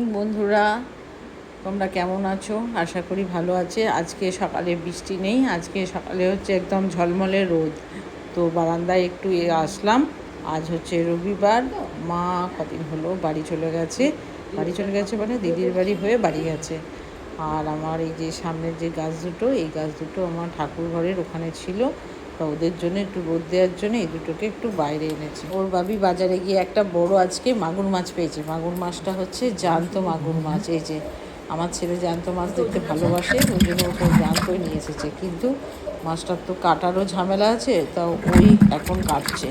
বন্ধুরা। তোমরা কেমন আছো? আশা করি ভালো আছে। আজকে সকালে বৃষ্টি নেই। আজকে সকালে হচ্ছে একদম ঝলমলে রোদ। তো বারান্দায় একটু আসলাম। আজ হচ্ছে রবিবার। মা কদিন হলো বাড়ি চলে গেছে। বাড়ি চলে গেছে মানে দিদির বাড়ি হয়ে বাড়ি গেছে। আর আমার এই যে সামনের যে গাছ দুটো, এই গাছ দুটো আমার ঠাকুর ঘরের ওখানে ছিল। তা ওদের জন্য একটু রোদ দেওয়ার জন্য এই দুটোকে একটু বাইরে এনেছে। ওর বাবি বাজারে গিয়ে একটা বড় আজকে মাগুর মাছ পেয়েছে। মাগুর মাছটা হচ্ছে জ্যান্ত মাগুর মাছ। এই যে আমার ছেলে জ্যান্ত মাছ দেখতে ভালোবাসে, ওই জন্য ওকে জ্যান্তই নিয়ে এসেছে। কিন্তু মাছটার তো কাটারও ঝামেলা আছে তা ওই এখন কাটছে।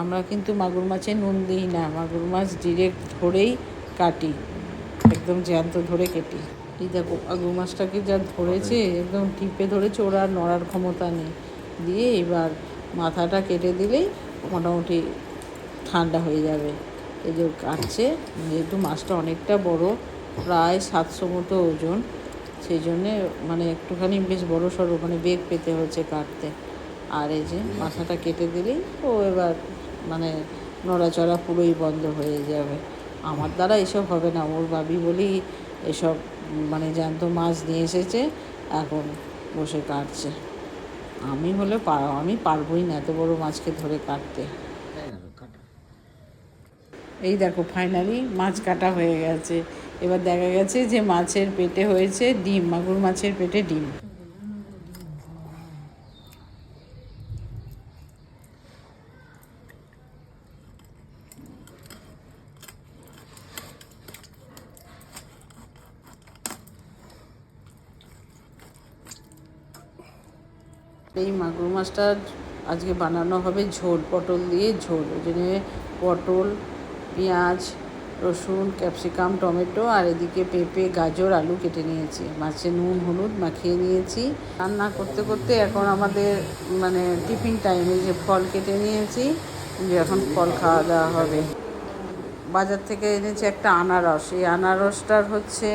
আমরা কিন্তু মাগুর মাছে নুন দিই না, মাগুর মাছ ডিরেক্ট ধরেই কাটি, একদম জ্যান্ত ধরে কেটি। এই দেখো, মাগুর মাছটাকে যা ধরেছে, একদম টিপে ধরেছে ওরা নড়ার ক্ষমতা নেই। দিয়ে এবার মাথাটা কেটে দিলেই মোটামুটি ঠান্ডা হয়ে যাবে। এই যে কাটছে, যেহেতু মাছটা অনেকটা বড়, প্রায় সাতশো মতো ওজন, সেই জন্যে মানে একটুখানি বেশ বড় সড়ো মানে বেগ পেতে হচ্ছে কাটতে। আর এই যে মাথাটা কেটে দিলেই ও এবার মানে নড়াচড়া পুরোই বন্ধ হয়ে যাবে। আমার দ্বারা এসব হবে না, ওর ভাবি বলি এসব মানে জ্যান্ত মাছ নিয়ে এসেছে, এখন বসে কাটছে। আমি হলে আমি পারবোই না এত বড় মাছকে ধরে কাটতে। এই দেখো ফাইনালি মাছ কাটা হয়ে গেছে। এবার দেখা গেছে যে মাছের পেটে হয়েছে ডিম, মাগুর মাছের পেটে ডিম। এই মাগুর মাছটা আজকে বানানো হবে ঝোল, পটল দিয়ে ঝোল। ওই জন্য পটল, পেঁয়াজ, রসুন, ক্যাপসিকাম, টমেটো আর এদিকে পেঁপে, গাজর, আলু কেটে নিয়েছি। মাছে নুন, হলুদ মাখিয়ে নিয়েছি। রান্না করতে করতে এখন আমাদের মানে টিফিন টাইমে যে ফল কেটে নিয়েছি, যে এখন ফল খাওয়া দাওয়া হবে। বাজার থেকে এনেছি একটা আনারস। এই আনারসটার হচ্ছে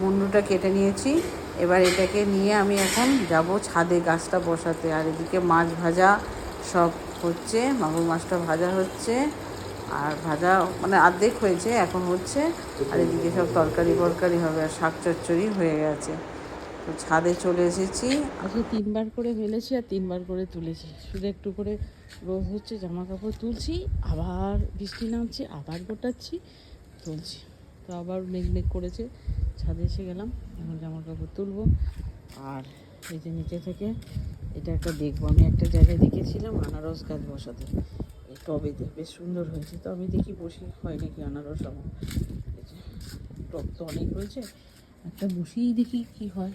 মুন্ডুটা কেটে নিয়েছি। এবার এটাকে নিয়ে আমি এখন যাব ছাদে গাছটা বসাতে। আর এদিকে মাছ ভাজা সব হচ্ছে, মাগুর মাছটা ভাজা হচ্ছে, আর ভাজা মানে অর্ধেক হয়েছে, এখন হচ্ছে। আর এদিকে সব তরকারি ফরকারি হবে আর শাক চচ্চড়ি হয়ে গেছে। তো ছাদে চলে এসেছি। আজকে তিনবার করে মেলেছি আর তিনবার করে তুলেছি। শুধু একটু করে রোজ হচ্ছে জামা কাপড় তুলছি, আবার বৃষ্টি নামছে, আবার গোটাচ্ছি, তুলছি। তো আবার মেঘ মেঘ করেছে। ছাদে এসে গেলাম। এখন জামা কাপড় তুলবো। আর এই যে নিচে থেকে এটা একটা দেখব। আমি একটা জায়গায় দেখেছিলাম আনারস গাছ বসাতে। এই টবেতে বেশ সুন্দর হয়েছে। তো আমি দেখি বসি। হয় নাকি আনারস আমার? টব তো অনেক রয়েছে। একটা বসেই দেখি কি হয়।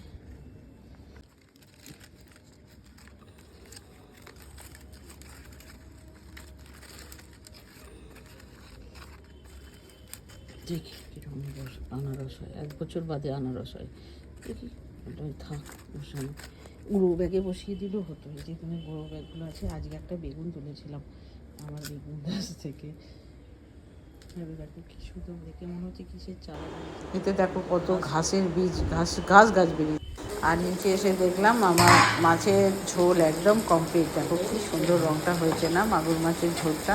দেখি কীরকম আনারস হয়, এক বছর বাদে আনারস হয়। দেখি, ওটাই থাক, বসানো। গুঁড়ো ব্যাগে বসিয়ে দিলেও হতো এই যে তুমি গুঁড়ো ব্যাগগুলো আছে, আজকে একটা বেগুন তুলেছিলাম, আমার বেগুন গাছ থেকে। এতে দেখো কত ঘাসের বীজ, ঘাস ঘাস গাছ বেরিয়ে আর নিচে এসে দেখলাম আমার মাছের ঝোল একদম কমপ্লিট দেখো কি সুন্দর রঙটা হয়েছে না, মাগুর মাছের ঝোলটা।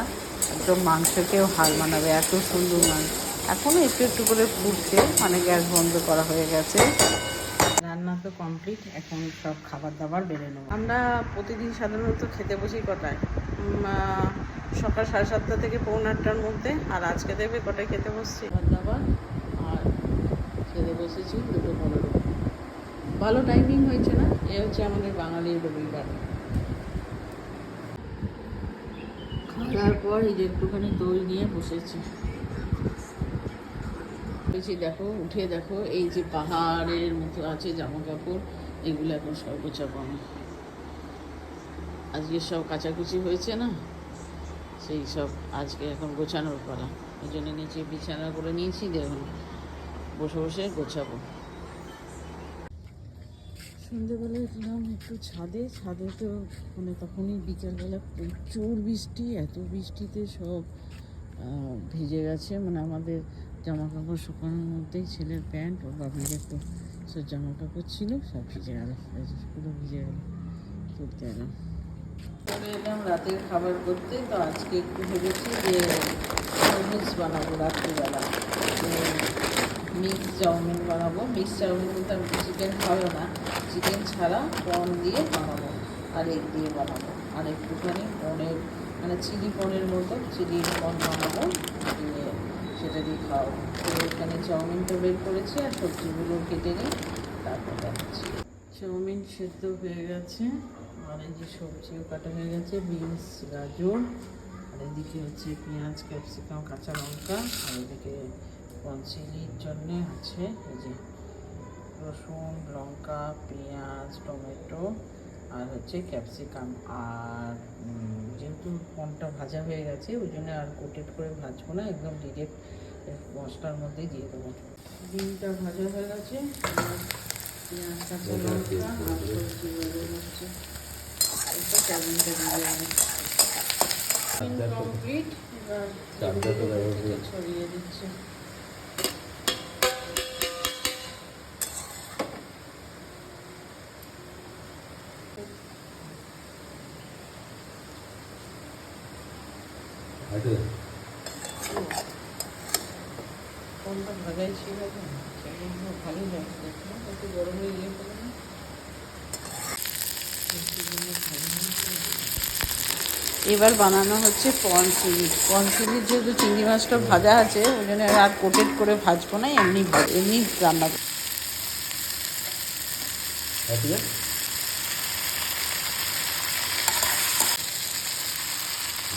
একদম মাংসকেও হার মানাবে, এত সুন্দর মাংস। এখনও একটু একটু করে ফুটছে মানে গ্যাস বন্ধ করা হয়ে গেছে। রান্না তো কমপ্লিট এখন সব খাবার দাবার বেড়ে নেব। আমরা প্রতিদিন সাধারণত খেতে বসি কটায়? সকাল সাড়ে সাতটা থেকে পৌনে আটটার মধ্যে আর আজকে দেখবে কটায় খেতে বসছি? খাবার দাবার আর খেতে বসেছি দুটো পনেরো। ভালো টাইমিং হয়েছে না? এ হচ্ছে আমাদের বাঙালির রবিবার। খাওয়ার পর এই যে একটুখানি দই নিয়ে বসেছি। বলছি দেখো, উঠে দেখো, এই যে পাহাড়ের মতো আছে জামা কাপড় এগুলো এখন সব গোছাবো আজকে সব কাচাকুচি হয়েছে না? সেই সব আজকে এখন গোছানোর পালা। ওই জন্য নিচে বিছানা করে নিয়েছি, দেখুন, বসে বসে গোছাবো। সন্ধ্যেবেলা উঠলাম একটু ছাদে ছাদে তো মানে তখনই বিকেলবেলা প্রচুর বৃষ্টি, এত বৃষ্টিতে সব ভিজে গেছে। মানে আমাদের জামা কাপড় শুকানোর মধ্যেই ছেলের প্যান্ট ওর বাবির একটু সব জামা কাপড় ছিল, সব ভিজে গেল পুরো ভিজে গেল তুলতে এলাম চলে এলাম রাতের খাবার করতে, তো আজকে একটু ভেবেছি যে নুডলস বানাবো রাত্রিবেলা। তো মিক্স চাউমিন বানাবো। মিক্স চাউমিন বলতে আমি চিকেন খাব না চিকেন ছাড়া পন দিয়ে বানাবো, আর এগ দিয়ে বানাবো। আর একটুখানি পনেরো মানে চিলি পনেরো মতো চিলি পন বানাবো, দিয়ে সেটা দিয়ে খাওয়াবো তো এখানে চাউমিনটা বের করেছি আর সবজিগুলো কেটে নিই তারপর দেখাচ্ছি। চাউমিন সেদ্ধ হয়ে গেছে। আর এই যে সবজিও কাটা হয়ে গেছে, বিনস, গাজর। আর এদিকে হচ্ছে পেঁয়াজ, ক্যাপসিকাম, কাঁচা লঙ্কা। আর এদিকে চিলির জন্যে আছে, এই যে রসুন, লঙ্কা, পেঁয়াজ, টমেটো। আর হচ্ছে ক্যাপসিকাম আর যেহেতু পনটা ভাজা হয়ে গেছে ওই জন্য আর কোটেড করে ভাজবো না একদম ডিরেক্ট মশলার মধ্যেই দিয়ে দেবো। ডিমটা ভাজা হয়ে গেছে পেঁয়াজ কাঁচা লঙ্কা আর সবজি হচ্ছে এটা চাউমিনটা দিয়ে আমি কমপ্লিট এবার চারটা তো ব্যবহার করে- ছড়িয়ে দিচ্ছে। কোনটা ভাজাই ছিল সেগুলো একটু গরমে এবার বানানো হচ্ছে পন চিলি পন যেহেতু চিংড়ি মাছটা ভাজা আছে ওই জন্য আর কোটেড করে ভাজবো না এমনি এমনি রান্না করবো।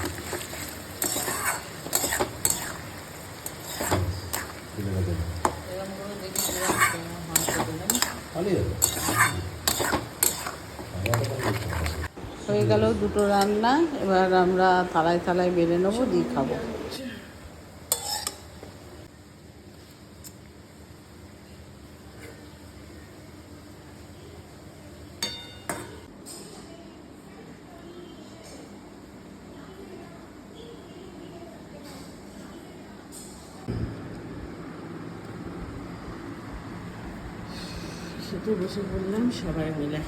গেল দুটো রান্না, এবার আমরা থালায় থালায় বেড়ে নেব, দিয়ে খাব। খেতে বসে পড়লাম সবাই মিলে।